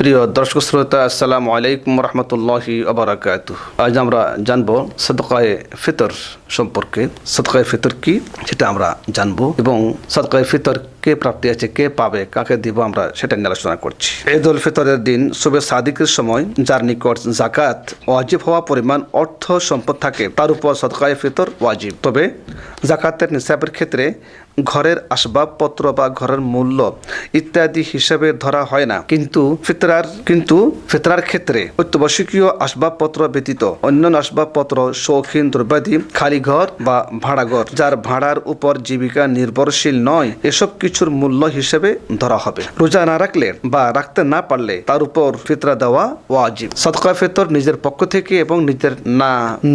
প্রিয় দর্শক শ্রোতা আসসালামু আলাইকুম রহমতুল্লাহি আবরাকাত আজ আমরা জানব সদকায়ে ফিতর। সম্পর্কে সদকায়ে ফিতর কি সেটা আমরা জানব এবং সদকায়ে ফিতর কে প্রাপ্তি আছে, কে পাবে, কাকে দিব আমরা সেটা নিয়ে আলোচনা করছি। ঈদ উল ফিতরের দিন শুভে সাদিকের সময়, যার নিকট জাকাত ওয়াজিব হওয়া পরিমাণ অর্থ সম্পদ থাকে, তার উপর সদকায়ে ফিতর ওয়াজিব। তবে জাকাতের নিসাবের ক্ষেত্রে ঘরের আসবাবপত্র বা ঘরের মূল্য ইত্যাদি হিসেবে ধরা হয় না। কিন্তু ফিতরার কিন্তু ফিতরার ক্ষেত্রে অত্যাবশ্যকীয় আসবাবপত্র ব্যতীত অন্যান্য আসবাবপত্র, শৌখিন, দ্রব্যাদি, খালি ঘর বা ভাড়া ঘর যার ভাড়ার উপর জীবিকা নির্ভরশীল নয়, এসব কিছুর মূল্য হিসেবে ধরা হবে। রোজা না রাখলে বা রাখতে না পারলে তার উপর ফিতরা দেওয়া ওয়াজিব। সদকা ফিতর নিজের পক্ষ থেকে এবং নিজের না,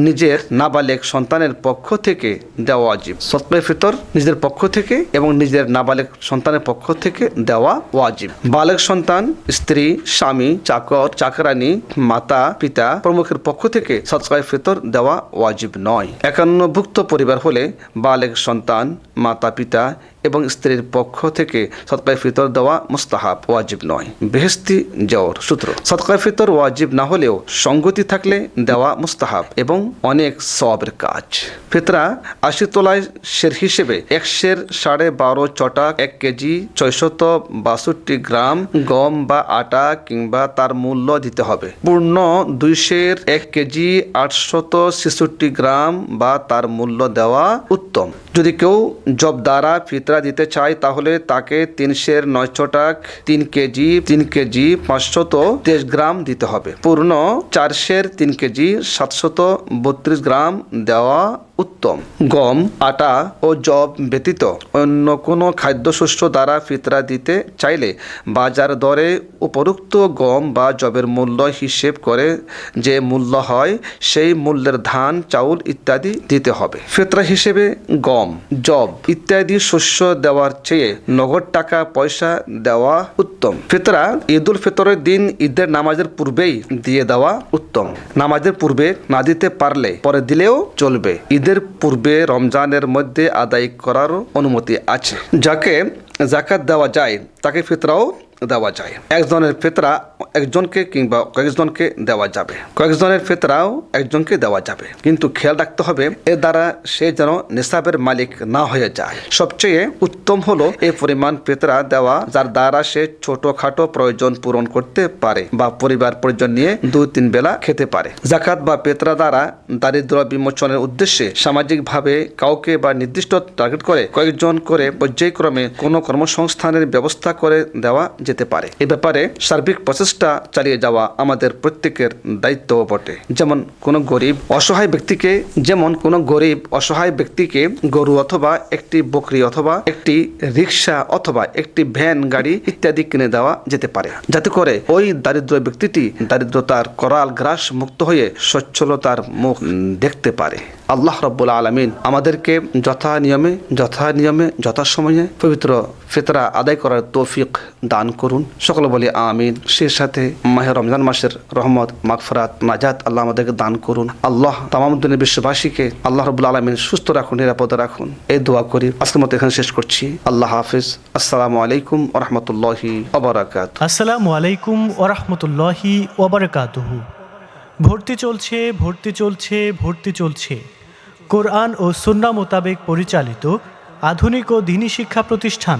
নিজের নাবালেক সন্তানের পক্ষ থেকে দেওয়া ওয়াজিব। সদকা ফিতর নিজের পক্ষ থেকে এবং নিজের নাবালেক সন্তানের পক্ষ থেকে দেওয়া ওয়াজিব। বালেক সন্তান, স্ত্রী, স্বামী, চাকর, চাকরানি, মাতা, পিতা প্রমুখের পক্ষ থেকে সদকায় ফিতর দেওয়া ওয়াজিব নয়। একান্নভুক্ত পরিবার হলে বালেক সন্তান মাতা পিতা এবং স্ত্রীর পক্ষ থেকে সদকায় ফিতর দেওয়া মুস্তাহাব, ওয়াজিব নয়। বেহেস্তি জওর সূত্র। সদকায় ফিতর ওয়াজিব না হলেও সঙ্গতি থাকলে দেওয়া মুস্তাহাব এবং অনেক সবের কাজ। ফিতরা আশি তোলায় শের হিসেবে এক শের সাড়ে বারো চটা এক কেজি ছয়শত বাষট্টি গ্রাম গম বা আটা কিংবা তার মূল্য দিতে হবে। পূর্ণ দুই শের, এক কেজি আটশত ছেষট্টি গ্রাম বা তার মূল্য দেওয়া উত্তম। যদি কেউ জব দ্বারা ফিতরা দিতে চায়, তাহলে তাকে তিন শের নয় টাক, তিন কেজি তিন কেজি পাঁচশত তেইশ গ্রাম দিতে হবে। পূর্ণ চারশের তিন কেজি, সাতশত বত্রিশ গ্রাম দেওয়া উত্তম। গম, আটা ও জব ব্যতীত অন্য কোনো খাদ্যশস্য দ্বারা ফিতরা দিতে চাইলে বাজার দরে উপরোক্ত গম বা জবের মূল্য হিসেব করে যে মূল্য হয়, সেই মূল্যের ধান, চাউল ইত্যাদি দিতে হবে। ফিতরা হিসেবে গম জব ইত্যাদি শস্য দেওয়ার চেয়ে নগদ টাকা পয়সা দেওয়া উত্তম। ফিতরা ঈদ উল ফিতরের দিন ঈদের নামাজের পূর্বেই দিয়ে দেওয়া উত্তম। নামাজের পূর্বে না দিতে পারলে পরে দিলেও চলবে। ঈদের পূর্বে রমজানের মধ্যে আদায় করার অনুমতি আছে। যাকে জাকাত দেওয়া যায় তাকে ফিতরাও দেওয়া যায়। একজনের ফেতরা একজনকে কিংবা কয়েকজনকে দেওয়া যাবে। কয়েকজনের ফেতরাও একজনকে দেওয়া যাবে। কিন্তু খেয়াল রাখতে হবে, এর দ্বারা সে যেন নিসাবের মালিক না হয়ে যায়। সবচেয়ে উত্তম হলো এই পরিমাণ ফেতরা দেওয়া, যার দ্বারা সে ছোটখাটো প্রয়োজন পূরণ করতে পারে বা পরিবার পরিজন নিয়ে দুই তিন বেলা খেতে পারে। জাকাত বা পেতরা দ্বারা দারিদ্র বিমোচনের উদ্দেশ্যে সামাজিকভাবে কাউকে বা নির্দিষ্ট টার্গেট করে কয়েকজন করে পর্যায়ক্রমে কোনো কর্মসংস্থানের ব্যবস্থা করে দেওয়া যেতে পারে। এ ব্যাপারে সার্বিক প্রচেষ্টা চালিয়ে যাওয়া আমাদের প্রত্যেকের দায়িত্ব বটে। যেমন কোনো গরিব অসহায় ব্যক্তিকে, যেমন কোনো গরিব অসহায় ব্যক্তিকে গরু অথবা একটি বকরি অথবা একটি রিক্সা অথবা একটি ভ্যান, গাড়ি ইত্যাদি কিনে দেওয়া যেতে পারে। যাতে করে ওই দারিদ্র ব্যক্তিটি দারিদ্রতার করাল গ্রাস মুক্ত হয়ে সচ্ছলতার মুখ দেখতে পারে। আল্লাহ রব্বুল আলমিন আমাদেরকে যথা নিয়মে যথা নিয়মে যথাসময়ে পবিত্র ফিতরা আদায় করার তৌফিক দান করুন। সকলে বলি আমিন। সেই সাথে মাহে রমজান মাসের রহমত, মাগফরাত, নাজাত আল্লাহ আমাদেরকে দান করুন। আল্লাহ তামাম দুনিয়া বিশ্ববাসীকে আল্লাহ রবুল আলমিন সুস্থ রাখুন, নিরাপদে রাখুন। এই দোয়া করি। আজকের মতো এখানে শেষ করছি। আল্লাহ হাফিজ। আসসালামু আলাইকুম রহমতুল্লাহি অবরাকাত আসসালামু আলাইকুম ওরহমতুল্লাহি ওবরকাতুহু। ভর্তি চলছে ভর্তি চলছে ভর্তি চলছে। কোরআন ও সুন্না মোতাবেক পরিচালিত আধুনিক ও দিনী শিক্ষা প্রতিষ্ঠান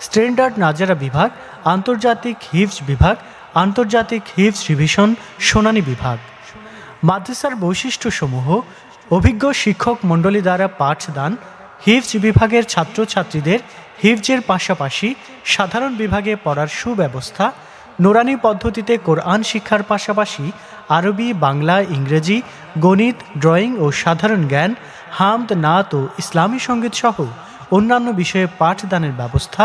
স্ট্যান্ডার্ড নাজারা বিভাগ, আন্তর্জাতিক হিফজ বিভাগ, আন্তর্জাতিক হিফজ রিভিশন, সোনানী বিভাগ। মাদ্রাসার বৈশিষ্ট্যসমূহ, অভিজ্ঞ শিক্ষক মণ্ডলী দ্বারা পাঠদান, হিফজ বিভাগের ছাত্রছাত্রীদের হিফজের পাশাপাশি সাধারণ বিভাগে পড়ার সুব্যবস্থা, নোরানি পদ্ধতিতে কোরআন শিক্ষার পাশাপাশি আরবি, বাংলা, ইংরেজি, গণিত, ড্রয়িং ও সাধারণ জ্ঞান, হামদ, নাত ও ইসলামী সংগীত সহ অন্যান্য বিষয়ে পাঠদানের ব্যবস্থা